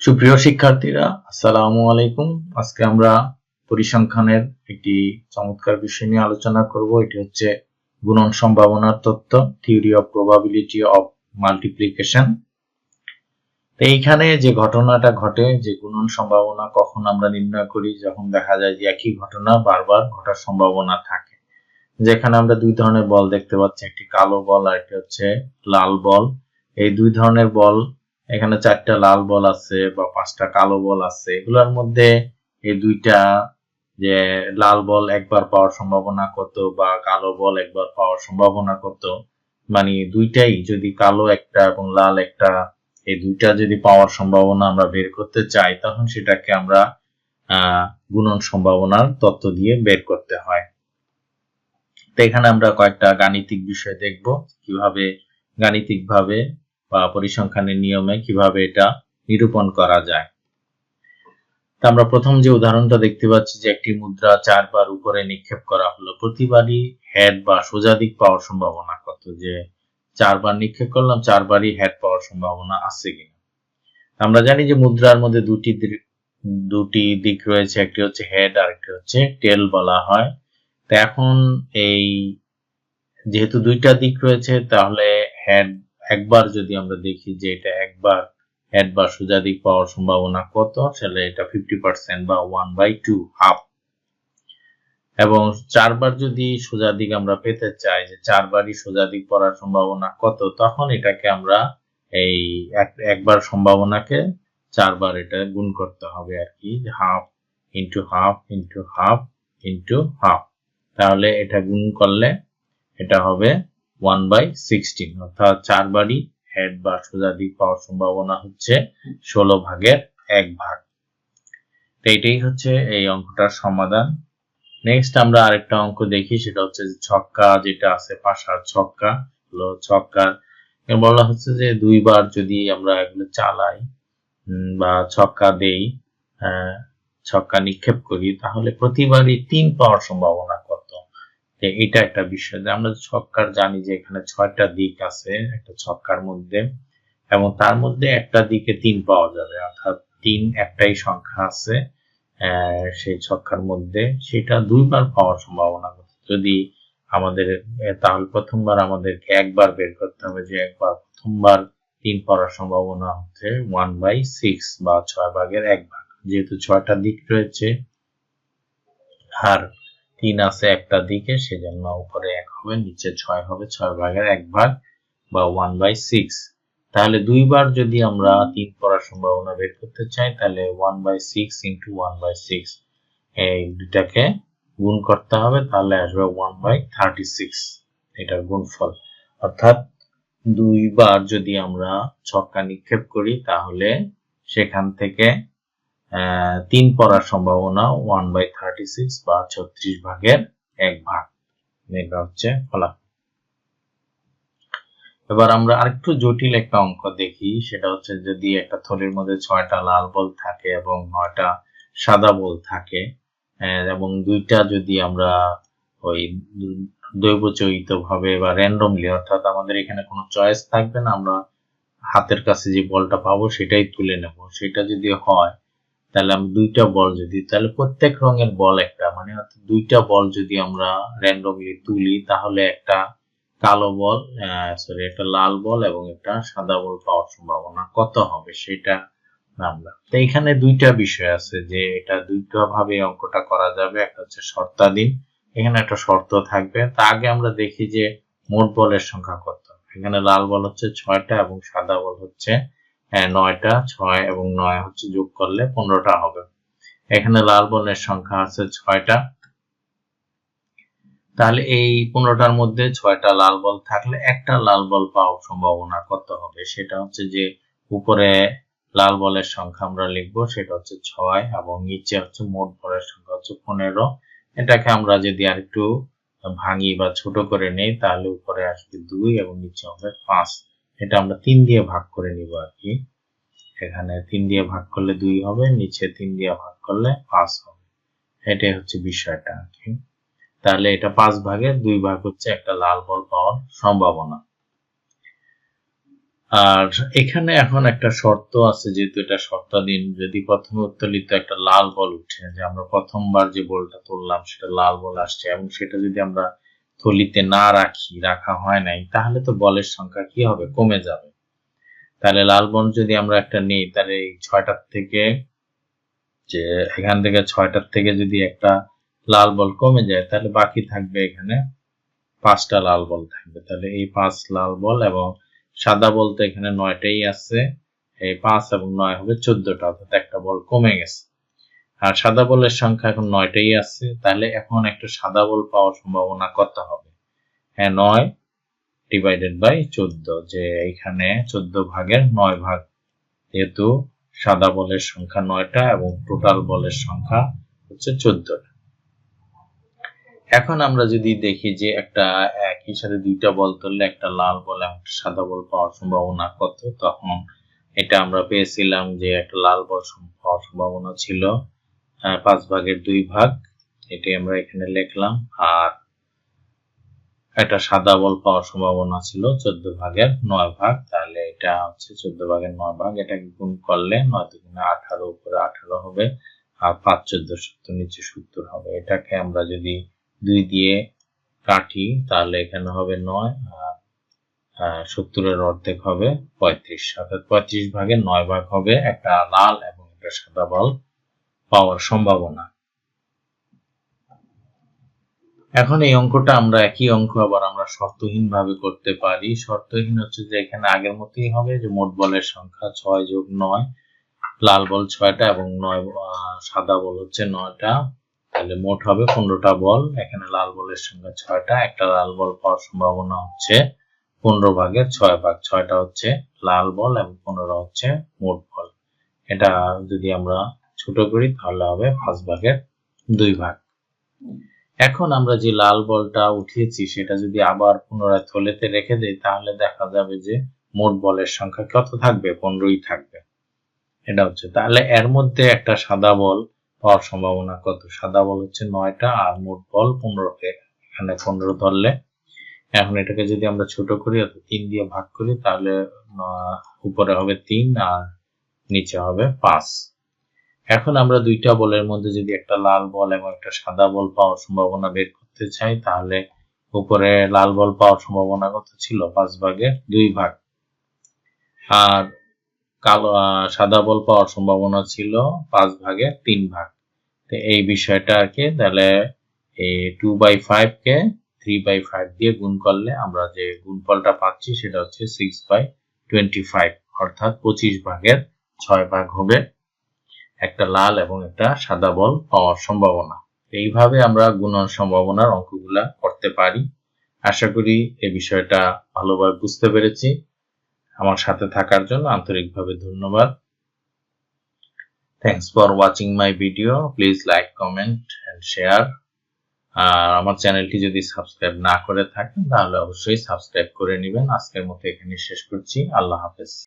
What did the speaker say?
সুপ্রিয় শিক্ষার্থীরা, আসসালামু আলাইকুম। আজকে আমরা পরিসংখ্যানের একটি চমৎকার বিষয় নিয়ে আলোচনা করব। এটি হচ্ছে গুণন সম্ভাবনার তত্ত্ব theory of probability of multiplication এইখানে যে ঘটনাটা ঘটে, যে গুণন সম্ভাবনা কখন আমরা নির্ণয় করি, যখন দেখা যায় যে একই ঘটনা বারবার ঘটার সম্ভাবনা থাকে। যেখানে আমরা দুই ধরনের বল দেখতে পাচ্ছি, একটি কালো বল আর একটি হচ্ছে লাল বল। এই দুই ধরনের বল এখানে চারটা লাল বল আছে বা পাঁচটা কালো বল আছে, এগুলোর মধ্যে এই দুইটা যে লাল বল একবার পাওয়ার সম্ভাবনা কত বা কালো বল একবার পাওয়ার সম্ভাবনা কত মানে দুইটাই যদি কালো একটা এবং লাল একটা এই দুইটা যদি পাওয়ার সম্ভাবনা আমরা বের করতে চাই, তখন সেটাকে আমরা গুণন সম্ভাবনার তত্ত্ব দিয়ে বের করতে হয়। তো এখানে আমরা কয়েকটা গাণিতিক বিষয় দেখব, কীভাবে গাণিতিকভাবে বা পরিসংখ্যানের নিয়মে কীভাবে এটা নিরূপণ করা যায়। তা আমরা প্রথম যে উদাহরণটা দেখতে পাচ্ছি যে একটি মুদ্রা চারবার উপরে নিক্ষেপ করা হলো, প্রতিবারই হেড বা সোজা দিক পাওয়ার সম্ভাবনা কত? যে চারবার নিক্ষেপ করলাম, চারবারই হেড পাওয়ার সম্ভাবনা আছে কিনা? আমরা জানি যে মুদ্রার মধ্যে দুটি দুটি দিক রয়েছে, একটি হচ্ছে হেড আর একটি হচ্ছে টেল বলা হয়। তো এখন এই, যেহেতু দুইটা দিক রয়েছে, তাহলে হেড একবার যদি আমরা দেখি যে এটা একবার হেড বা সোজা দিক পাওয়ার সম্ভাবনা কত, তাহলে এটা ফিফটি পার্সেন্ট বা ওয়ান বাই টু হাফ এবং চারবার যদি সোজা দিক আমরা পেতে চাই যে চারবারই সোজা দিক পড়ার সম্ভাবনা কত, তখন এটাকে আমরা এই একবার সম্ভাবনাকে চারবার এটা গুণ করতে হবে আর কি half into half into half into half তাহলে এটা গুণ করলে এটা হবে ওয়ান বাই সিক্সটিন অর্থাৎ চারবারই হেড বা সোজা পাওয়ার সম্ভাবনা হচ্ছে ষোলো ভাগের এক ভাগ। তো হচ্ছে এই অঙ্কটার সমাধান। নেক্সট আমরা আরেকটা অঙ্ক দেখি, সেটা হচ্ছে ছক্কা যেটা আছে, পাশার ছক্কা, হলো ছক্কা। বলা হচ্ছে যে দুইবার যদি আমরা এগুলো চালাই বা ছক্কা দেই ছক্কা নিক্ষেপ করি, তাহলে প্রতিবারই তিন পাওয়ার সম্ভাবনা কত এটা একটা বিষয় যে আমরা ছক্কার জানি যে এখানে ছয়টা দিক আছে, একটা ছক্কার মধ্যে, এবং তার মধ্যে একটা দিকে তিন পাওয়া যাবে। অর্থাৎ তিন একটাই সংখ্যা আছে সেই ছক্কার মধ্যে। সেটা দুইবার পাওয়ার সম্ভাবনা যদি আমাদের, তাহলে প্রথমবার আমাদেরকে একবার বের করতে হবে যে একবার প্রথমবার তিন পাওয়ার সম্ভাবনা হচ্ছে ওয়ান বাই সিক্স বা ছয় ভাগের এক ভাগ। যেহেতু ছয়টা দিক রয়েছে, আর তিন আছে একটা দিকে, সেজন্য উপরে এক হবে, নিচে ছয় হবে, ছয় ভাগের এক ভাগ বা ওয়ান বাই সিক্স তাহলে দুইবার যদি আমরা তিন পড়ার সম্ভাবনা বের করতে চাই, তাহলে one by six into one by six এই দুটাকে গুণ করতে হবে, তাহলে আসবে ওয়ান বাই থার্টি সিক্স এটার গুণফল। অর্থাৎ দুইবার যদি আমরা ছক্কা নিক্ষেপ করি, তাহলে সেখান থেকে তিন পড়ার সম্ভাবনা ওয়ান বাই থার্টি সিক্স বা ছত্রিশ ভাগের এক ভাগ। এটা হচ্ছে ফলাফল। এবার আমরা আরেকটু জটিল একটা অঙ্ক দেখি, সেটা হচ্ছে যদি একটা থলির মধ্যে ছয়টা লাল বল থাকে এবং নয়টা সাদা বল থাকে এবং দুইটা যদি আমরা ওই দৈবচয়িত ভাবে বা র্যান্ডমলি অর্থাৎ আমাদের এখানে কোনো চয়েস থাকবে না, আমরা হাতের কাছে যে বলটা পাবো সেটাই তুলে নেব। সেটা যদি হয় তাহলে আমি দুইটা বল যদি, তাহলে প্রত্যেক রঙের বল একটা মানে দুইটা বল যদি আমরা র্যান্ডমলি তুলি, তাহলে একটা কালো বল সরি একটা লাল বল এবং একটা সাদা বল পাওয়ার সম্ভাবনা কত হবে সেটা আমরা। তো এখানে দুইটা বিষয় আছে যে এটা দুইটা ভাবে অঙ্কটা করা যাবে, একটা হচ্ছে শর্তাধীন, এখানে একটা শর্ত থাকবে। তা আগে আমরা দেখি যে মোট বলের সংখ্যা কত। এখানে লাল বল হচ্ছে ছয়টা এবং সাদা বল হচ্ছে নয়টা, ছয় এবং নয় হচ্ছে যোগ করলে পনেরোটা হবে। এখানে লাল বলের সংখ্যা আছে ছয়টা। তাহলে এই পনেরোটার মধ্যে ছয়টা লাল বল থাকলে একটা লাল বল পাওয়ার সম্ভাবনা কত হবে? সেটা হচ্ছে যে উপরে লাল বলের সংখ্যা আমরা লিখব, সেটা হচ্ছে ছয় এবং নিচে হচ্ছে মোট বলের সংখ্যা হচ্ছে পনেরো। এটাকে আমরা যদি আর একটু ভাঙি বা ছোট করে নেই, তাহলে উপরে আসবে দুই এবং নিচে হবে পাঁচ। এটা আমরা তিন দিয়ে ভাগ করে নিব আর কি। এখানে তিন দিয়ে ভাগ করলে দুই হবে, নিচে তিন দিয়ে ভাগ করলে পাঁচ হবে। এটাই হচ্ছে বিষয়টা আর কি। তাহলে এটা পাঁচ ভাগের দুই ভাগ হচ্ছে একটা লাল বল পাওয়ার সম্ভাবনা। আর এখানে এখন একটা শর্ত আছে, যেহেতু এটা শর্তাধীন, যদি প্রথমে উত্তোলিত একটা লাল বল উঠে, যে আমরা প্রথমবার যে বলটা তুললাম সেটা লাল বল আসছে, এবং সেটা যদি আমরা থলিতে না রাখি, রাখা হয় নাই, তাহলে তো বলের সংখ্যা কি হবে? কমে যাবে। তাহলে লাল বল যদি আমরা একটা নিই, তাহলে এই ছয়টার থেকে যে এখান থেকে ছয়টার থেকে যদি একটা লাল বল কমে যায়, তাহলে বাকি থাকবে এখানে পাঁচটা লাল বল থাকবে। তাহলে এই পাঁচ লাল বল এবং সাদা বলতে এখানে নয়টাই আছে, এই পাঁচ এবং নয় হবে চোদ্দটা, অর্থাৎ একটা বল কমে গেছে। আর সাদা বলের সংখ্যা এখন নয়টাই আছে, তাহলে এখন একটা সাদা বল পাওয়ার সম্ভাবনা কত হবে? হ্যাঁ নয় ডিভাইডেড বাই চোদ্দ, যে এখানে চোদ্দ ভাগের নয় ভাগ, যেহেতু সাদা বলের সংখ্যা নয়টা এবং টোটাল বলের সংখ্যা হচ্ছে চোদ্দটা। এখন আমরা যদি দেখি যে একটা একই সাথে দুইটা বল তুললে একটা লাল বল এবং একটা সাদা বল পাওয়ার সম্ভাবনা কত, তখন এটা আমরা পেয়েছিলাম যে একটা লাল বল পাওয়ার সম্ভাবনা ছিল পাঁচ ভাগের দুই ভাগ এটি আমরা এখানে লিখলাম। আর একটা সাদা বল পাওয়ার সম্ভাবনা ছিল চোদ্দ ভাগের নয় ভাগ, তাহলে এটা হচ্ছে চোদ্দ ভাগের নয় ভাগ। এটাকে গুণ করলে নয় দুগুণে আঠারো উপরে আঠারো হবে, আর পাঁচ চোদ্দ সত্তর নিচে সত্তর হবে। এটাকে আমরা যদি দুই দিয়ে কাটি, তাহলে এখানে হবে নয়, আর সত্তরের অর্ধেক হবে পঁয়ত্রিশ। অর্থাৎ পঁয়ত্রিশ ভাগের নয় ভাগ হবে একটা লাল এবং একটা সাদা বল। পাওয়ার সম্ভাবনা। এখন এই অঙ্কটা আমরা একই অঙ্ক, আবার আমরা শর্তহীন ভাবে করতে পারি। শর্তহীন হচ্ছে যে এখানে আগের মতোই হবে যে মোট বলের সংখ্যা ছয় যোগ নয়, লাল বল ছয়টা এবং নয় সাদা বল হচ্ছে নয়টা। তাহলে মোট হবে পনেরোটা বল, এখানে লাল বলের সংখ্যা ছয়টা, একটা লাল বল পাওয়ার সম্ভাবনা হচ্ছে পনেরো ভাগের ছয় ভাগ, ছয়টা হচ্ছে লাল বল এবং পনেরো হচ্ছে মোট বল। এটা যদি আমরা ছোট করি, তাহলে হবে পাঁচ ভাগের দুই ভাগ। এখন আমরা যে লাল বলটা উঠিয়েছি, সেটা যদি আবার পুনরায় থলেতে রেখে দেই, তাহলে দেখা যাবে যে মোট বলের সংখ্যা কত থাকবে? পনেরোই থাকবে। এটা হচ্ছে। তাহলে এর মধ্যে একটা সাদা বল পাওয়ার সম্ভাবনা কত? সাদা বল হচ্ছে নয়টা, আর মোট বল পনেরোকে। এখানে পনেরো ধরলে। এখন এটাকে যদি আমরা ছোট করি, অর্থাৎ তিন দিয়ে ভাগ করি, তাহলে উপরে হবে তিন আর নিচে হবে পাঁচ। এখন আমরা দুইটা বলের মধ্যে যদি একটা লাল বল এবং একটা সাদা বল পাওয়ার সম্ভাবনা বের করতে চাই, তাহলে উপরে লাল বল পাওয়ার সম্ভাবনা কত ছিল? পাঁচ ভাগে দুই ভাগ। আর কালো সাদা বল পাওয়ার সম্ভাবনা ছিল পাঁচ ভাগে তিন ভাগ। তো এই বিষয়টা আর কি তাহলে এই টু বাই ফাইভ কে থ্রি বাই ফাইভ দিয়ে গুণ করলে আমরা যে গুণফলটা পাচ্ছি সেটা হচ্ছে সিক্স বাই টোয়েন্টি ফাইভ, অর্থাৎ পঁচিশ ভাগের ছয় ভাগ হবে। একটা লাল এবং একটা সাদা বল পাওয়ার সম্ভাবনা। এইভাবে আমরা গুণন সম্ভাবনার অঙ্কগুলা করতে পারি। আশা করি এই বিষয়টা ভালোভাবে বুঝতে পেরেছি। আমার সাথে থাকার জন্য আন্তরিকভাবে ধন্যবাদ। Thanks for watching my video please like comment and share আর আমার চ্যানেলটি যদি সাবস্ক্রাইব না করে থাকেন, তাহলে অবশ্যই সাবস্ক্রাইব করে নেবেন। আজকের মতো এখানে শেষ করছি। আল্লাহ হাফেজ।